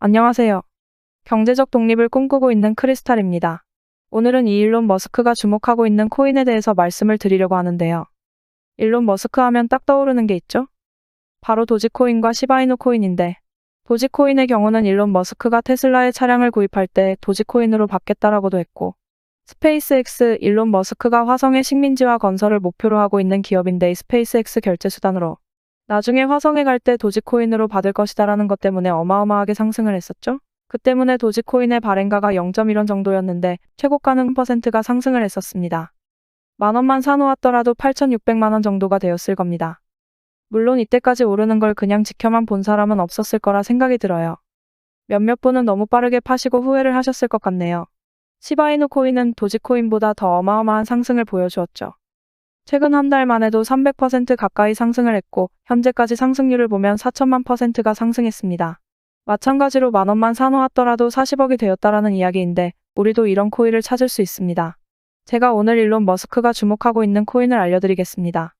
안녕하세요. 경제적 독립을 꿈꾸고 있는 크리스탈입니다. 오늘은 이 일론 머스크가 주목하고 있는 코인에 대해서 말씀을 드리려고 하는데요. 일론 머스크 하면 딱 떠오르는 게 있죠? 바로 도지코인과 시바이누 코인인데, 도지코인의 경우는 일론 머스크가 테슬라의 차량을 구입할 때 도지코인으로 받겠다라고도 했고, 스페이스X 일론 머스크가 화성의 식민지화 건설을 목표로 하고 있는 기업인데 이 스페이스X 결제 수단으로 나중에 화성에 갈 때 도지코인으로 받을 것이다라는 것 때문에 어마어마하게 상승을 했었죠. 그 때문에 도지코인의 발행가가 0.1원 정도였는데 최고가는 퍼센트가 상승을 했었습니다. 만 원만 사놓았더라도 8,600만 원 정도가 되었을 겁니다. 물론 이때까지 오르는 걸 그냥 지켜만 본 사람은 없었을 거라 생각이 들어요. 몇몇 분은 너무 빠르게 파시고 후회를 하셨을 것 같네요. 시바이누 코인은 도지코인보다 더 어마어마한 상승을 보여주었죠. 최근 한 달만 해도 300% 가까이 상승을 했고 현재까지 상승률을 보면 4천만 퍼센트가 상승했습니다. 마찬가지로 만 원만 사놓았더라도 40억이 되었다라는 이야기인데 우리도 이런 코인을 찾을 수 있습니다. 제가 오늘 일론 머스크가 주목하고 있는 코인을 알려드리겠습니다.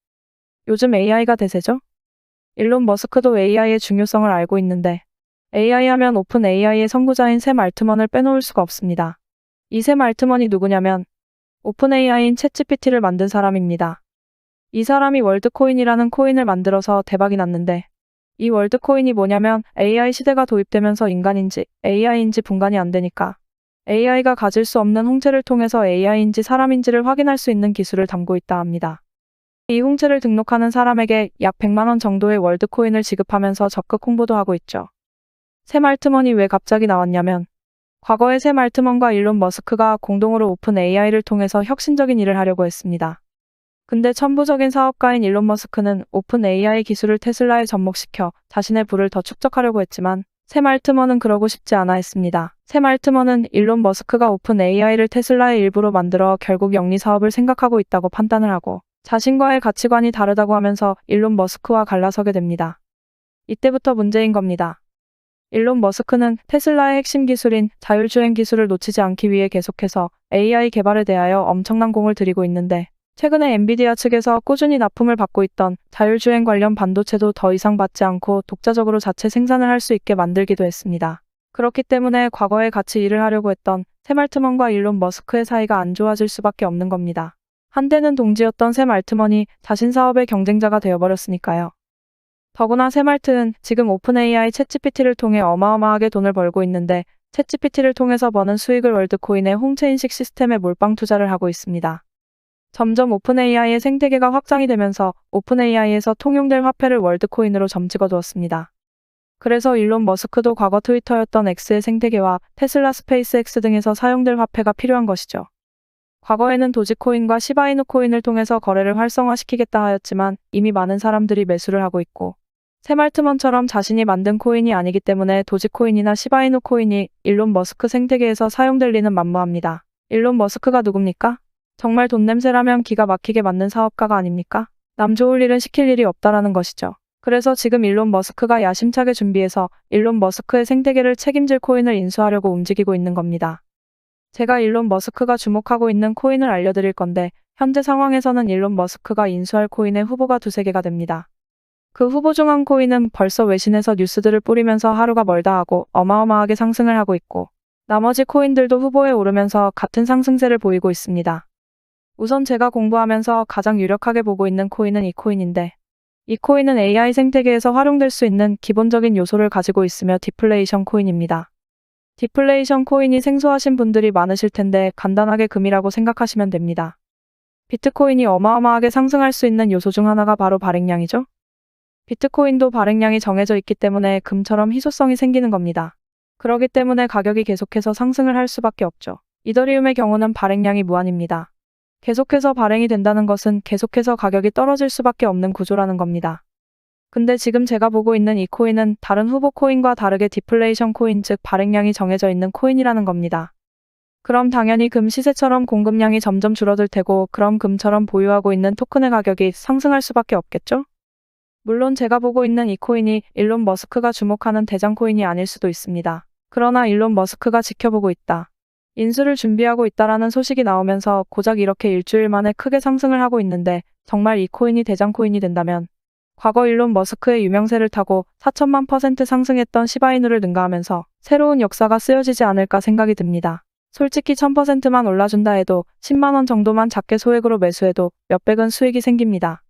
요즘 AI가 대세죠? 일론 머스크도 AI의 중요성을 알고 있는데 AI 하면 오픈 AI의 선구자인 샘 알트먼을 빼놓을 수가 없습니다. 이 샘 알트먼이 누구냐면 오픈 AI인 챗GPT를 만든 사람입니다. 이 사람이 월드코인이라는 코인을 만들어서 대박이 났는데 이 월드코인이 뭐냐면 AI 시대가 도입되면서 인간인지 AI인지 분간이 안 되니까 AI가 가질 수 없는 홍채를 통해서 AI인지 사람인지를 확인할 수 있는 기술을 담고 있다 합니다. 이 홍채를 등록하는 사람에게 약 100만원 정도의 월드코인을 지급하면서 적극 홍보도 하고 있죠. 샘 알트먼이 왜 갑자기 나왔냐면 과거에 샘 알트먼과 일론 머스크가 공동으로 오픈 AI를 통해서 혁신적인 일을 하려고 했습니다. 근데 천부적인 사업가인 일론 머스크는 오픈 AI 기술을 테슬라에 접목시켜 자신의 부를 더 축적하려고 했지만 샘 알트먼은 그러고 싶지 않아 했습니다. 샘 알트먼은 일론 머스크가 오픈 AI를 테슬라의 일부로 만들어 결국 영리 사업을 생각하고 있다고 판단을 하고 자신과의 가치관이 다르다고 하면서 일론 머스크와 갈라서게 됩니다. 이때부터 문제인 겁니다. 일론 머스크는 테슬라의 핵심 기술인 자율주행 기술을 놓치지 않기 위해 계속해서 AI 개발에 대하여 엄청난 공을 들이고 있는데 최근에 엔비디아 측에서 꾸준히 납품을 받고 있던 자율주행 관련 반도체도 더 이상 받지 않고 독자적으로 자체 생산을 할 수 있게 만들기도 했습니다. 그렇기 때문에 과거에 같이 일을 하려고 했던 샘 알트먼과 일론 머스크의 사이가 안 좋아질 수밖에 없는 겁니다. 한때는 동지였던 샘 알트먼이 자신 사업의 경쟁자가 되어버렸으니까요. 더구나 세말트는 지금 오픈AI 챗GPT를 통해 어마어마하게 돈을 벌고 있는데 챗GPT를 통해서 버는 수익을 월드코인의 홍채 인식 시스템에 몰빵 투자를 하고 있습니다. 점점 오픈AI의 생태계가 확장이 되면서 오픈AI에서 통용될 화폐를 월드코인으로 점찍어 두었습니다. 그래서 일론 머스크도 과거 트위터였던 X의 생태계와 테슬라 스페이스X 등에서 사용될 화폐가 필요한 것이죠. 과거에는 도지코인과 시바이누 코인을 통해서 거래를 활성화시키겠다 하였지만 이미 많은 사람들이 매수를 하고 있고 세말트먼처럼 자신이 만든 코인이 아니기 때문에 도지코인이나 시바이누 코인이 일론 머스크 생태계에서 사용될 리는 만무합니다. 일론 머스크가 누굽니까? 정말 돈 냄새라면 기가 막히게 맞는 사업가가 아닙니까? 남 좋을 일은 시킬 일이 없다라는 것이죠. 그래서 지금 일론 머스크가 야심차게 준비해서 일론 머스크의 생태계를 책임질 코인을 인수하려고 움직이고 있는 겁니다. 제가 일론 머스크가 주목하고 있는 코인을 알려드릴 건데 현재 상황에서는 일론 머스크가 인수할 코인의 후보가 두세 개가 됩니다. 그 후보 중 한 코인은 벌써 외신에서 뉴스들을 뿌리면서 하루가 멀다 하고 어마어마하게 상승을 하고 있고 나머지 코인들도 후보에 오르면서 같은 상승세를 보이고 있습니다. 우선 제가 공부하면서 가장 유력하게 보고 있는 코인은 이 코인인데 이 코인은 AI 생태계에서 활용될 수 있는 기본적인 요소를 가지고 있으며 디플레이션 코인입니다. 디플레이션 코인이 생소하신 분들이 많으실 텐데 간단하게 금이라고 생각하시면 됩니다. 비트코인이 어마어마하게 상승할 수 있는 요소 중 하나가 바로 발행량이죠. 비트코인도 발행량이 정해져 있기 때문에 금처럼 희소성이 생기는 겁니다. 그러기 때문에 가격이 계속해서 상승을 할 수밖에 없죠. 이더리움의 경우는 발행량이 무한입니다. 계속해서 발행이 된다는 것은 계속해서 가격이 떨어질 수밖에 없는 구조라는 겁니다. 근데 지금 제가 보고 있는 이 코인은 다른 후보 코인과 다르게 디플레이션 코인 즉 발행량이 정해져 있는 코인이라는 겁니다. 그럼 당연히 금 시세처럼 공급량이 점점 줄어들 테고 그럼 금처럼 보유하고 있는 토큰의 가격이 상승할 수밖에 없겠죠? 물론 제가 보고 있는 이 코인이 일론 머스크가 주목하는 대장 코인이 아닐 수도 있습니다. 그러나 일론 머스크가 지켜보고 있다. 인수를 준비하고 있다라는 소식이 나오면서 고작 이렇게 일주일 만에 크게 상승을 하고 있는데 정말 이 코인이 대장 코인이 된다면 과거 일론 머스크의 유명세를 타고 4천만 퍼센트 상승했던 시바이누를 능가하면서 새로운 역사가 쓰여지지 않을까 생각이 듭니다. 솔직히 1000%만 올라준다 해도 10만원 정도만 작게 소액으로 매수해도 몇백은 수익이 생깁니다.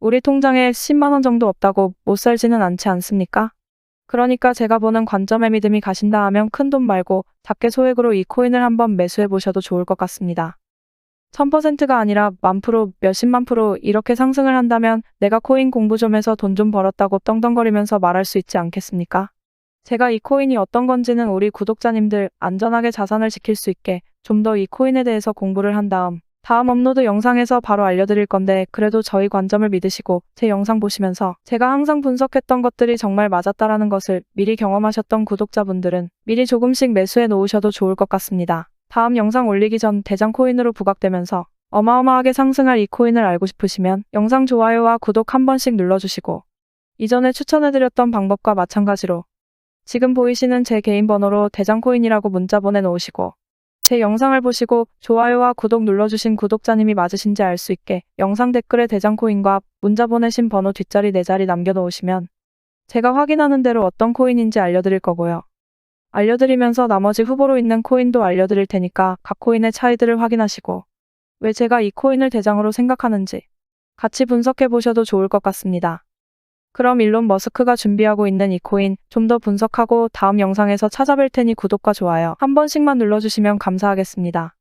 우리 통장에 10만원 정도 없다고 못 살지는 않지 않습니까? 그러니까 제가 보는 관점에 믿음이 가신다 하면 큰 돈 말고 작게 소액으로 이 코인을 한번 매수해 보셔도 좋을 것 같습니다. 1000%가 아니라 만 프로, 몇십만 프로 이렇게 상승을 한다면 내가 코인 공부 좀 해서 돈 좀 벌었다고 떵떵거리면서 말할 수 있지 않겠습니까? 제가 이 코인이 어떤 건지는 우리 구독자님들 안전하게 자산을 지킬 수 있게 좀 더 이 코인에 대해서 공부를 한 다음 다음 업로드 영상에서 바로 알려드릴 건데 그래도 저희 관점을 믿으시고 제 영상 보시면서 제가 항상 분석했던 것들이 정말 맞았다라는 것을 미리 경험하셨던 구독자분들은 미리 조금씩 매수해 놓으셔도 좋을 것 같습니다. 다음 영상 올리기 전 대장 코인으로 부각되면서 어마어마하게 상승할 이 코인을 알고 싶으시면 영상 좋아요와 구독 한 번씩 눌러주시고 이전에 추천해드렸던 방법과 마찬가지로 지금 보이시는 제 개인 번호로 대장 코인이라고 문자 보내놓으시고 제 영상을 보시고 좋아요와 구독 눌러주신 구독자님이 맞으신지 알 수 있게 영상 댓글에 대장 코인과 문자 보내신 번호 뒷자리 네 자리 남겨놓으시면 제가 확인하는 대로 어떤 코인인지 알려드릴 거고요. 알려드리면서 나머지 후보로 있는 코인도 알려드릴 테니까 각 코인의 차이들을 확인하시고 왜 제가 이 코인을 대장으로 생각하는지 같이 분석해 보셔도 좋을 것 같습니다. 그럼 일론 머스크가 준비하고 있는 이 코인 좀 더 분석하고 다음 영상에서 찾아뵐 테니 구독과 좋아요 한 번씩만 눌러주시면 감사하겠습니다.